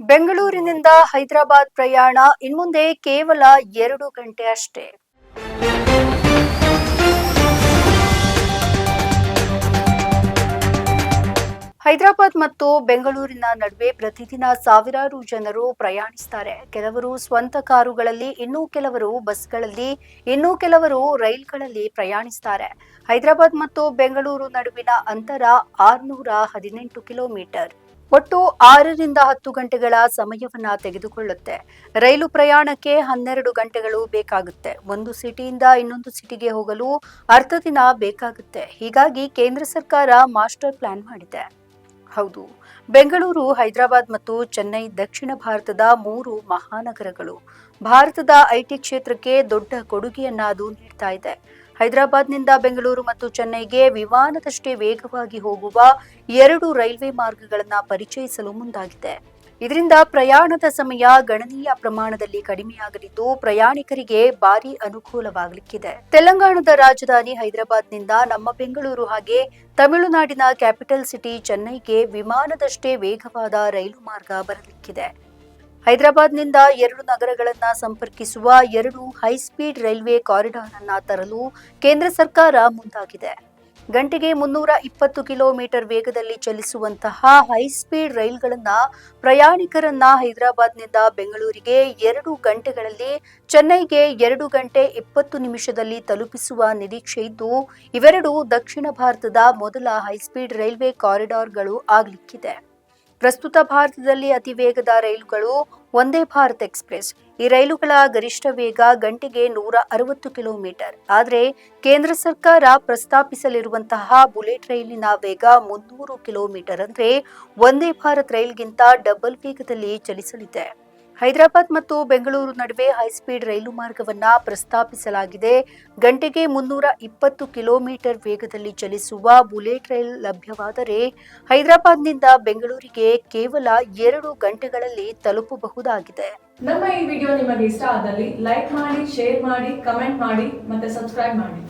ಬೆಂಗಳೂರಿನಿಂದ ಹೈದರಾಬಾದ್ ಪ್ರಯಾಣ ಇನ್ಮುಂದೆ ಕೇವಲ ಎರಡು ಗಂಟೆ ಅಷ್ಟೇ ಹೈದರಾಬಾದ್ ಮತ್ತು ಬೆಂಗಳೂರಿನ ನಡುವೆ ಪ್ರತಿದಿನ ಸಾವಿರಾರು ಜನರು ಪ್ರಯಾಣಿಸುತ್ತಾರೆ ಕೆಲವರು ಸ್ವಂತ ಕಾರುಗಳಲ್ಲಿ, ಇನ್ನೂ ಕೆಲವರು ಬಸ್ಗಳಲ್ಲಿ, ಇನ್ನೂ ಕೆಲವರು ರೈಲ್ಗಳಲ್ಲಿ ಪ್ರಯಾಣಿಸುತ್ತಾರೆ ಹೈದರಾಬಾದ್ ಮತ್ತು ಬೆಂಗಳೂರು ನಡುವಿನ ಅಂತರ ಆರುನೂರ ಹದಿನೆಂಟು ಕಿಲೋಮೀಟರ್. ಒಟ್ಟು ಆರರಿಂದ ಹತ್ತು ಗಂಟೆಗಳ ಸಮಯವನ್ನ ತೆಗೆದುಕೊಳ್ಳುತ್ತೆ. ರೈಲು ಪ್ರಯಾಣಕ್ಕೆ ಹನ್ನೆರಡು ಗಂಟೆಗಳು ಬೇಕಾಗುತ್ತೆ. ಒಂದು ಸಿಟಿಯಿಂದ ಇನ್ನೊಂದು ಸಿಟಿಗೆ ಹೋಗಲು ಅರ್ಧ ದಿನ ಬೇಕಾಗುತ್ತೆ. ಹೀಗಾಗಿ ಕೇಂದ್ರ ಸರ್ಕಾರ ಮಾಸ್ಟರ್ ಪ್ಲಾನ್ ಮಾಡಿದೆ. ಹೌದು, ಬೆಂಗಳೂರು, ಹೈದರಾಬಾದ್ ಮತ್ತು ಚೆನ್ನೈ ದಕ್ಷಿಣ ಭಾರತದ ಮೂರು ಮಹಾನಗರಗಳು. ಭಾರತದ ಐಟಿ ಕ್ಷೇತ್ರಕ್ಕೆ ದೊಡ್ಡ ಕೊಡುಗೆಯನ್ನ ಅದು ನೀಡ್ತಾ ಇದೆ. ಹೈದರಾಬಾದ್ನಿಂದ ಬೆಂಗಳೂರು ಮತ್ತು ಚೆನ್ನೈಗೆ ವಿಮಾನದಷ್ಟೇ ವೇಗವಾಗಿ ಹೋಗುವ ಎರಡು ರೈಲ್ವೆ ಮಾರ್ಗಗಳನ್ನು ಪರಿಚಯಿಸಲು ಮುಂದಾಗಿದೆ. ಇದರಿಂದ ಪ್ರಯಾಣದ ಸಮಯ ಗಣನೀಯ ಪ್ರಮಾಣದಲ್ಲಿ ಕಡಿಮೆಯಾಗಲಿದ್ದು ಪ್ರಯಾಣಿಕರಿಗೆ ಭಾರಿ ಅನುಕೂಲವಾಗಲಿಕ್ಕಿದೆ. ತೆಲಂಗಾಣದ ರಾಜಧಾನಿ ಹೈದರಾಬಾದ್ನಿಂದ ನಮ್ಮ ಬೆಂಗಳೂರು ಹಾಗೆ ತಮಿಳುನಾಡಿನ ಕ್ಯಾಪಿಟಲ್ ಸಿಟಿ ಚೆನ್ನೈಗೆ ವಿಮಾನದಷ್ಟೇ ವೇಗವಾದ ರೈಲು ಮಾರ್ಗ ಬರಲಿಕ್ಕಿದೆ. ಹೈದರಾಬಾದ್ನಿಂದ ಎರಡು ನಗರಗಳನ್ನು ಸಂಪರ್ಕಿಸುವ ಎರಡು ಹೈಸ್ಪೀಡ್ ರೈಲ್ವೆ ಕಾರಿಡಾರ್ ಅನ್ನು ತರಲು ಕೇಂದ್ರ ಸರ್ಕಾರ ಮುಂದಾಗಿದೆ. ಗಂಟೆಗೆ ಮುನ್ನೂರ ಇಪ್ಪತ್ತು ಕಿಲೋಮೀಟರ್ ವೇಗದಲ್ಲಿ ಚಲಿಸುವಂತಹ ಹೈಸ್ಪೀಡ್ ರೈಲ್ಗಳನ್ನ ಪ್ರಯಾಣಿಕರನ್ನ ಹೈದರಾಬಾದ್ನಿಂದ ಬೆಂಗಳೂರಿಗೆ ಎರಡು ಗಂಟೆಗಳಲ್ಲಿ, ಚೆನ್ನೈಗೆ ಎರಡು ಗಂಟೆ ಇಪ್ಪತ್ತು ನಿಮಿಷದಲ್ಲಿ ತಲುಪಿಸುವ ನಿರೀಕ್ಷೆ ಇದ್ದು, ಇವೆರಡು ದಕ್ಷಿಣ ಭಾರತದ ಮೊದಲ ಹೈಸ್ಪೀಡ್ ರೈಲ್ವೆ ಕಾರಿಡಾರ್ಗಳು ಆಗಲಿಕ್ಕಿದೆ. ಪ್ರಸ್ತುತ ಭಾರತದಲ್ಲಿ ಅತಿ ವೇಗದ ರೈಲುಗಳು ಒಂದೇ ಭಾರತ್ ಎಕ್ಸ್ಪ್ರೆಸ್. ಈ ರೈಲುಗಳ ಗರಿಷ್ಠ ವೇಗ ಗಂಟೆಗೆ ನೂರ ಅರವತ್ತು ಕಿಲೋಮೀಟರ್. ಆದರೆ ಕೇಂದ್ರ ಸರ್ಕಾರ ಪ್ರಸ್ತಾಪಿಸಲಿರುವಂತಹ ಬುಲೆಟ್ ರೈಲಿನ ವೇಗ ಮುನ್ನೂರು ಕಿಲೋಮೀಟರ್ ಅಂದರೆ ಒಂದೇ ಭಾರತ್ ರೈಲ್ಗಿಂತ ಡಬಲ್ ವೇಗದಲ್ಲಿ ಚಲಿಸಲಿದೆ. ಹೈದರಾಬಾದ್ ಮತ್ತು ಬೆಂಗಳೂರು ನಡುವೆ ಹೈಸ್ಪೀಡ್ ರೈಲು ಮಾರ್ಗವನ್ನ ಪ್ರಸ್ತಾಪಿಸಲಾಗಿದೆ. ಗಂಟೆಗೆ ಮುನ್ನೂರ ಇಪ್ಪತ್ತು ಕಿಲೋಮೀಟರ್ ವೇಗದಲ್ಲಿ ಚಲಿಸುವ ಬುಲೆಟ್ ರೈಲ್ ಲಭ್ಯವಾದರೆ ಹೈದರಾಬಾದ್ನಿಂದ ಬೆಂಗಳೂರಿಗೆ ಕೇವಲ ಎರಡು ಗಂಟೆಗಳಲ್ಲಿ ತಲುಪಬಹುದಾಗಿದೆ. ನಮ್ಮ ಈ ವಿಡಿಯೋ ನಿಮಗೆ ಇಷ್ಟ ಆದಲ್ಲಿ ಲೈಕ್ ಮಾಡಿ, ಶೇರ್ ಮಾಡಿ, ಕಮೆಂಟ್ ಮಾಡಿ ಮತ್ತೆ ಸಬ್ಸ್ಕ್ರೈಬ್ ಮಾಡಿ.